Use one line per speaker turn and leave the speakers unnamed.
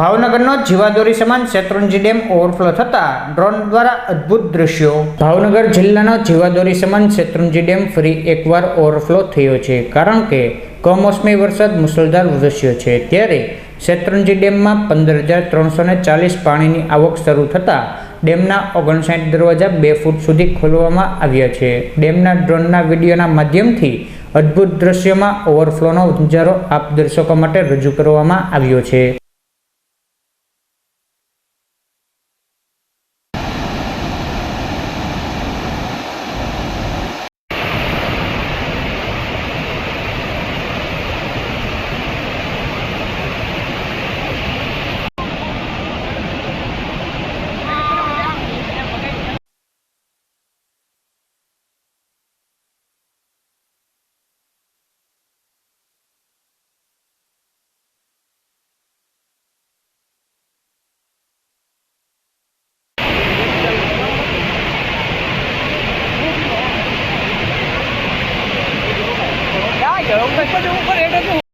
ભાવનગરનો જીવાદોરી સમાન Shetrunji dam overflow થતા ડ્રોન દ્વારા અદ્ભુત દ્રશ્યો. ભાવનગર જિલ્લાનો જીવાદોરી સમાન શેત્રુંજી ડેમ ફરી એકવાર ઓવરફ્લો થયો છે. કારણ કે કમોસમી વરસાદ મુસળધાર વરસ્યો છે. ત્યારે શેત્રુંજી ડેમમાં પંદર હજાર ત્રણસો ને ચાલીસ પાણીની આવક શરૂ થતાં ડેમના ઓગણસાઠ દરવાજા બે ફૂટ સુધી ખોલવામાં આવ્યા છે. ડેમના ડ્રોનના વિડીયોના માધ્યમથી અદ્ભુત દ્રશ્યમાં ઓવરફ્લોનો નજારો આપ દર્શકો માટે રજૂ કરવામાં આવ્યો છે. Thank you.